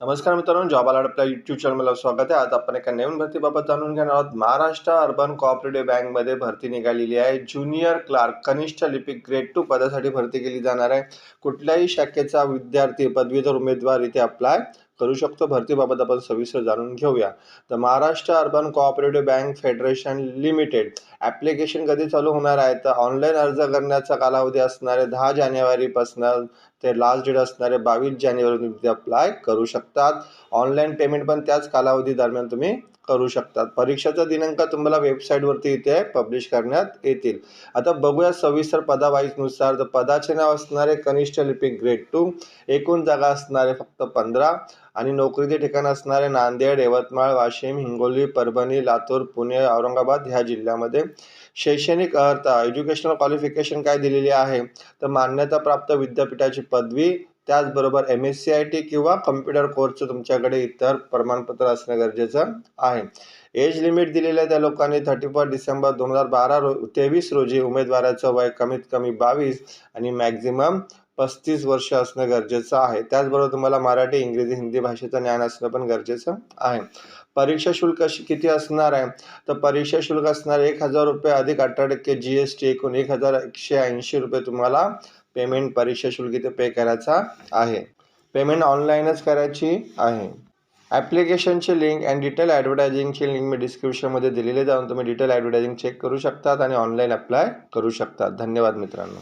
नमस्कार मित्रांनो job alert आपल्या युट्यूब चॅनलला स्वागत आहे. आज आपण एका नवीन भरतीबाबत जाणून घेणार आहोत. महाराष्ट्र अर्बन कोऑपरेटिव्ह बँकमध्ये भरती निघालेली आहे. ज्युनियर क्लार्क कनिष्ठ लिपिक ग्रेड टू पदासाठी भरती केली जाणार आहे. कुठल्याही शाखेचा विद्यार्थी पदवीधर उमेदवार इथे अप्लाय करू शकतो भरतीबाबत आपण सविस्तर जाणून घेऊया. तर Maharashtra urban cooperative bank federation limited application कधी चालू होणार आहे? तर ऑनलाईन अर्ज करण्याचा कालावधी असणारे दहा जानेवारीपासून. ते लास्ट डेट असणारे बावीस जानेवारी तुम्ही तिथे अप्लाय करू शकतात. ऑनलाईन पेमेंट पण त्याच कालावधी दरम्यान तुम्ही करू शकतात. परीक्षेचा दिनांक तुम्हाला वेबसाईटवरती इथे पब्लिश करण्यात येतील. आता बघूया सविस्तर पदावाईजनुसार तर पदाचे नाव असणारे कनिष्ठ लिपिक ग्रेड टू एकूण जागा असणारे फक्त पंधरा. आणि नोकरीचे ठिकाण असणारे नांदेड यवतमाळ वाशिम हिंगोली परभणी लातूर पुणे औरंगाबाद ह्या जिल्ह्यामध्ये शैक्षणिक अर्हता एज्युकेशनल क्वालिफिकेशन काय दिलेली आहे? तर मान्यताप्राप्त विद्यापीठाची पदवी त्याचबरोबर M S C I T किंवा कम्प्युटर कोर्सचं तुमच्याकडे इतर प्रमाणपत्र असणं गरजेचं आहे. एज लिमिट दिलेलं आहे त्या लोकांनी थर्टी फर्स्ट डिसेंबर दोन हजार बारा रो तेवीस रोजी उमेदवाराचं वय कमीत कमी बावीस आणि मॅक्झिमम पस्तीस वर्ष असणं गरजेचं आहे. त्याचबरोबर तुम्हाला मराठी इंग्रजी हिंदी भाषेचं ज्ञान असणं पण गरजेचं आहे. परीक्षा शुल्क अशी किती असणार आहे? तर परीक्षा शुल्क असणार एक हजार रुपये अधिक अठरा टक्के जी एस टी एकूण एक हजार एकशे ऐंशी रुपये तुम्हाला पेमेंट परीक्षा शुल्क इथे पे करायचा आहे. पेमेंट ऑनलाईनच करायची आहे. ॲप्लिकेशनची लिंक अँड डिटेल ॲडव्हर्टायझिंगची लिंक मी डिस्क्रिप्शनमध्ये दिलेली जाऊन तुम्ही डिटेल ॲडव्हर्टायझिंग चेक करू शकतात आणि ऑनलाईन अप्लाय करू शकतात. धन्यवाद मित्रांनो.